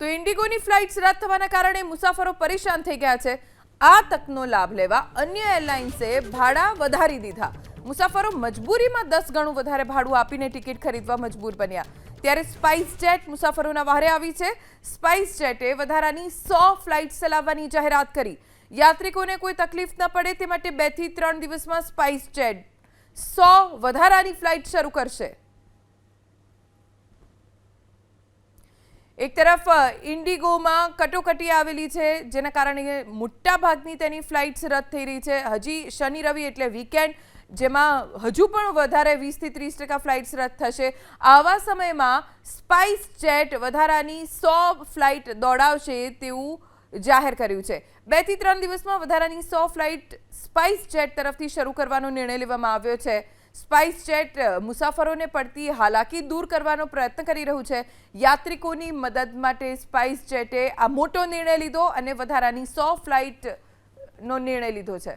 તો ઇન્ડિગોની ફ્લાઇટ્સ રદ થવાના કારણે મુસાફરો પરેશાન થઈ ગયા છે. આ તકનો લાભ લેવા અન્ય એરલાઇન્સે ભાડા વધારી દીધા. મુસાફરો મજબૂરીમાં દસ ગણું વધારે ભાડું આપીને ટિકિટ ખરીદવા મજબૂર બન્યા. ત્યારે સ્પાઇસ જેટ મુસાફરોના વહારે આવી છે. સ્પાઇસ જેટે વધારાની સો ફ્લાઇટ ચલાવવાની જાહેરાત કરી. યાત્રિકોને કોઈ તકલીફ ન પડે તે માટે બેથી ત્રણ દિવસમાં સ્પાઇસ જેટ સો વધારાની ફ્લાઇટ શરૂ કરશે. એક તરફ ઇન્ડિગોમાં કટોકટી આવેલી છે, જેના કારણે મોટા ભાગની તેની ફ્લાઇટ્સ રદ થઈ રહી છે. હજી શનિ, રવિ એટલે વીકેન્ડ, જેમાં હજુ પણ વધારે વીસથી ત્રીસ ટકા ફ્લાઇટ્સ રદ થશે. આવા સમયમાં સ્પાઇસ જેટ વધારાની સો ફ્લાઇટ દોડાવશે તેવું જાહેર કર્યું છે. બેથી ત્રણ દિવસમાં વધારાની સો ફ્લાઇટ સ્પાઇસ જેટ તરફથી શરૂ કરવાનો નિર્ણય લેવામાં આવ્યો છે. સ્પાઇસ જેટ મુસાફરોને પડતી હાલાકી દૂર કરવાનો પ્રયત્ન કરી રહ્યું છે. યાત્રિકોની મદદ માટે સ્પાઇસ જેટે આ મોટો નિર્ણય લીધો અને વધારાની સો ફ્લાઇટનો નિર્ણય લીધો છે.